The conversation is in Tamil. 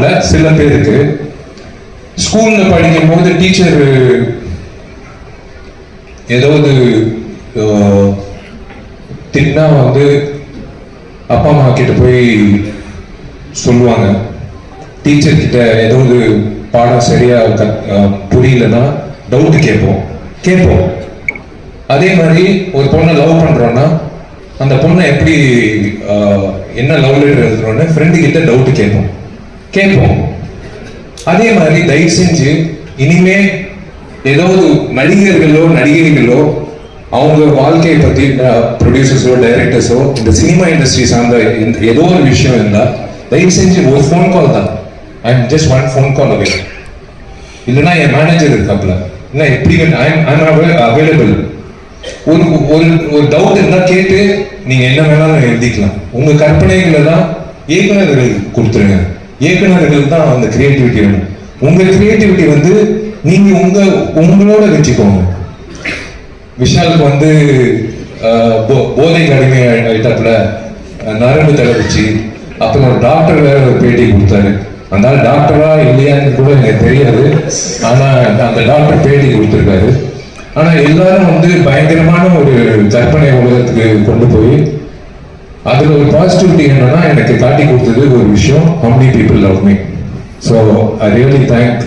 இல்ல சில பேருக்கு. ஸ்கூல்ல படிக்கும் போது டீச்சர் ஏதாவது அஹ், திட்டினா வந்து அப்பா அம்மா கிட்ட போய் சொல்லுவாங்க. டீச்சர் கிட்ட ஏதாவது பாடம் சரியா கத்- புரியலன்னா டவுட் கேட்போம். கேட்போம். அதே மாதிரி ஒரு பொண்ணை லவ் பண்றோம்னா அந்த பொண்ணை எப்படி என்ன லவ் லெட்டர் எழுதுறோன்னு ஃப்ரெண்டு கிட்ட டவுட் கேட்போம். கேட்போம். அதே மாதிரி தயவு செஞ்சு இனிமே ஏதாவது நடிகர்களோ நடிகைகளோ அவங்க வாழ்க்கையை பத்தி ப்ரொடியூசர்ஸோ டைரக்டர்ஸோ இந்த சினிமா இண்டஸ்ட்ரி சார்ந்த ஏதோ ஒரு விஷயம் இருந்தா தயவு செஞ்சு ஒரு ஃபோன் கால் தான். I am just one phone call away இல்லைன்னா என் மேனேஜர் இருக்காப்ல இல்லை எப்படி அவைலபிள் ஒரு ஒரு ஒரு டவுட் இருந்தால் கேட்டு நீங்கள் என்ன வேணாலும் எழுதிக்கலாம். உங்கள் கற்பனைகளை தான் இயக்குனர்கள் கொடுத்துருங்க இயக்குநர்கள் தான் அந்த கிரியேட்டிவிட்டி வேணும் உங்க கிரியேட்டிவிட்டி வந்து நீங்க உங்க உங்களோட வச்சுக்கோங்க விஷாலுக்கு வந்து போதை போ- போதைக்கு ஆயிட்டாப்புல. நரம்பு தளர்ச்சி. அப்புறம் ஒரு டாக்டர் வேற ஒரு பேட்டி கொடுத்தாரு. அதனால டாக்டரா இல்லையான்னு கூட எனக்கு தெரியாது. ஆனா அந்த டாக்டர் பேட்டி கொடுத்துருக்காரு. ஆனா எல்லாரும் வந்து பயங்கரமான ஒரு கற்பனை உலகத்துக்கு கொண்டு போய் அதில் ஒரு பாசிட்டிவிட்டி என்னன்னா எனக்கு காட்டி கொடுத்தது ஒரு விஷயம். How many people love me so I really thank